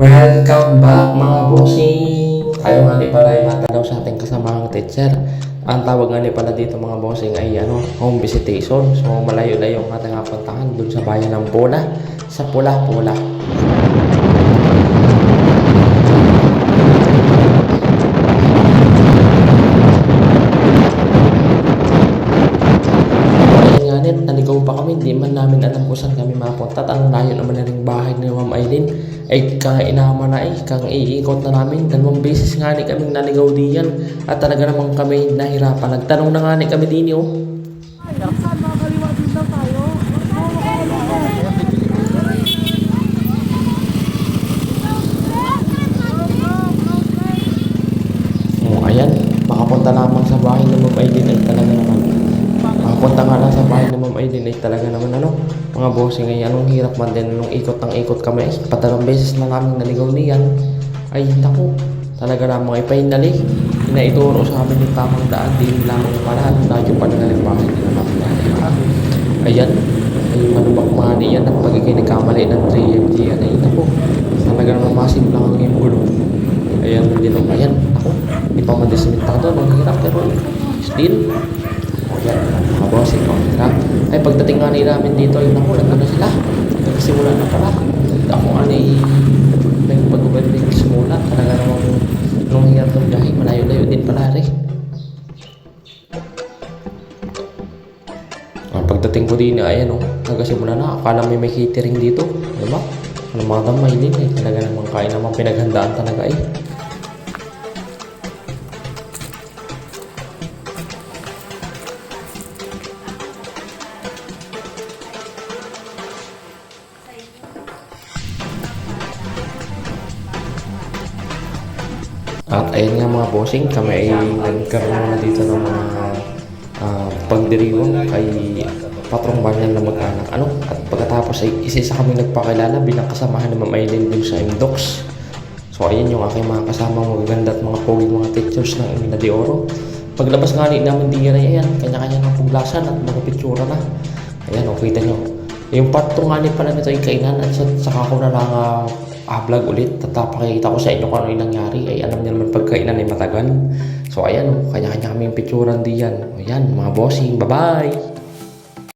Welcome back mga bossing! Tayo nga ni pala ay matalaw sa ating kasamahang teacher. Ang tawag nga ni pala dito mga bossing ay ano, home visitation. So malayo-layo ang ating napuntahan dun sa bayan ng Pula, sa Pula-Pula. Ayun nga pa kami, hindi man namin alam kung saan kami mapunta. At ang layo naman na rin bahay ni Ma'am Aileen. Ay kang inama na eh, kang iikot na namin. Dalawang beses nga ni kaming naligaw diyan. At talaga namang kami nahirapan. Nagtanong na nga ni kami din oh. Oh, ayan, makapunta lamang sa bahay ni Ma'am Aileen ay talaga naman. Makapunta nga lang sa bahay ni Ma'am Aileen ay talaga naman ano, mga bossing ay anong hirap man din nung ikot ng ikot kami patalang beses na namin naligaw niyan. Ay naku, talaga namang ay pahinali. Inaituro sa amin yung tamang daan, di lamang paraan, radyo pa na rin bahay ni Ma'am Aileen. Ayan, ay manubak mani yan at pagiging nagkamali ng 3MG yan ay naku, talaga namang masim lang ang iyong gulo. Ayan, hindi lang ayan. Ako, hindi pa madismintado. Ang hirap pero still. Yan, mga boss, ang hirap. Ay, pagdating nga nila namin dito, yun ako, nandun na sila. Nagsimula na pala. Ako nga ni may pag-ubad din simula. Talaga namang nung hirap ng biyahe, malayo-layo din pala rin. Ang pagdating ko din, ayan o, nagkasimula na, akala may may catering dito. Ano ba? Ano mga damay din eh, talaga namang kain namang pinaghandaan talaga eh. At ayun nga mga bossing, kami ay nagkaroon na dito ng mga uh, pagdiriwang kay patrong banyan na mag-anak. Ano? At pagkatapos ay isa-isa kami nagpakilala bilang kasamahan ni Ma'am Aileen sa MDOX. So ayun yung aking mga kasama magaganda at mga poging mga teachers ng Emina de Oro. Paglabas nga ni namin di rin ayan, kanya-kanya ng puglasan at mga pitsura na. Ayan, o kita nyo. Yung part 2 nga ni pala nito ay kainan at sa- saka ko na lang ah, ah-vlog ulit at ah, pakikita ko sa inyo kung ano yung nangyari. Ay alam niyo naman pagkainan ay matagal. So ayan, o, kanya-kanya kami yung picturan diyan. Ayan, mga bossing, bye-bye!